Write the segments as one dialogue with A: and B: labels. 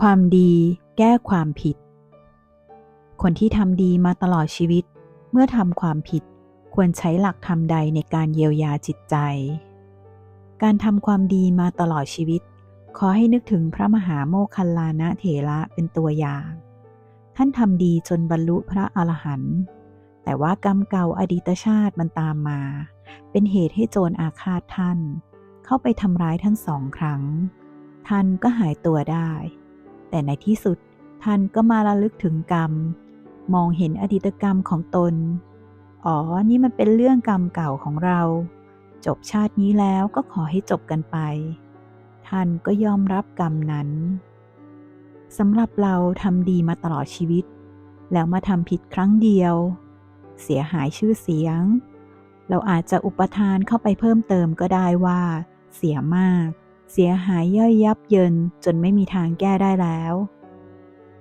A: ความดีแก้ความผิด คนที่ทำดีมาตลอดชีวิต เมื่อทำความผิดควรใช้หลักธรรมใดในการเยียวยาจิตใจ การทำความดีมาตลอดชีวิต ขอให้นึกถึงพระมหาโมคคัลลานะเถระเป็นตัวอย่าง ท่านทำดีจนบรรลุพระอรหันต์แต่ว่ากรรมเก่าอดีตชาติมันตามมา เป็นเหตุให้โจรอาฆาตท่าน เข้าไปทำร้ายท่านสองครั้ง ท่านก็หายตัวได้ แต่ในที่สุดท่านก็มาระลึกถึงกรรม มองเห็นอดีตกรรมของตน อ๋อ นี่มันเป็นเรื่องกรรมเก่าของเรา จบชาตินี้แล้วก็ขอให้จบกันไป ท่านก็ยอมรับกรรมนั้นสำหรับเราทำดีมาตลอดชีวิต แล้วมาทำผิดครั้งเดียว เสียหายชื่อเสียง เราอาจจะอุปทานเข้าไปเพิ่มเติมก็ได้ว่า เสียมาก เสียหายย่อยยับเยินจนไม่มีทางแก้ได้แล้ว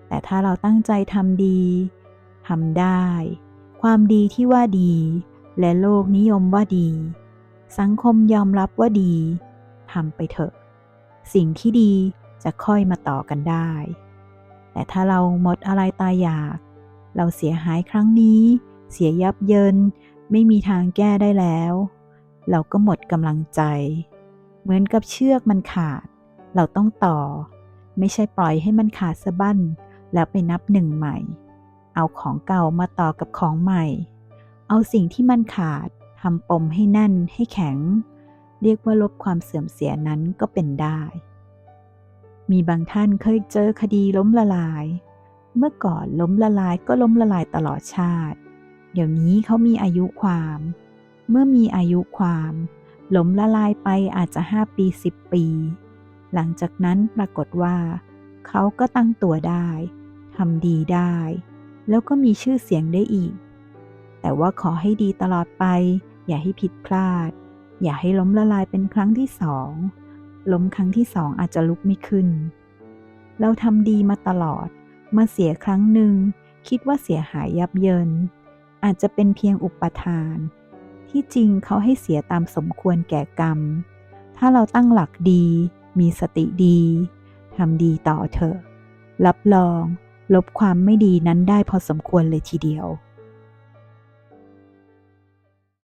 A: แต่ถ้าเราตั้งใจทำดีทำได้ ความดีที่ว่าดี และโลกนิยมว่าดี สังคมยอมรับว่าดีทำไปเถอะ สิ่งที่ดีจะค่อยมาต่อกันได้ แต่ถ้าเราหมดอะไรตายอยาก เราเสียหายครั้งนี้ เสียยับเยิน ไม่มีทางแก้ได้แล้ว เราก็หมดกำลังใจ เหมือนกับเชือกมันขาด เราต้องต่อ ไม่ใช่ปล่อยให้มันขาดสะบั้น แล้วไปนับหนึ่งใหม่ เอาของเก่ามาต่อกับของใหม่ เอาสิ่งที่มันขาดทำปมให้แน่นให้แข็ง เรียกว่าลบความเสื่อมเสียนั้นก็เป็นได้ มีบางท่านเคยเจอคดีล้มละลาย เมื่อก่อนล้มละลายก็ล้มละลายตลอดชาติ เดี๋ยวนี้เขามีอายุความ เมื่อมีอายุความ หลมละลายไปอาจจะ5ปี10ปี หลังจากนั้นปรากฏว่า เขาก็ตั้งตัวได้ทำดีได้ แล้วก็มีชื่อเสียงได้อีก แต่ว่าขอให้ดีตลอดไป อย่าให้ผิดพลาด อย่าให้ล้มละลายเป็นครั้งที่สองล้มครั้งที่สองอาจจะลุกไม่ขึ้น เราทำดีมาตลอด มาเสียครั้งหนึ่ง คิดว่าเสียหายยับเยิน อาจจะเป็นเพียงอุปทาน ที่จริงเขาให้เสียตามสมควรแก่กรรม ถ้าเราตั้งหลักดี มีสติดีทำดีต่อเถอะ รับรอง ลบความไม่ดีนั้นได้พอสมควรเลยทีเดียว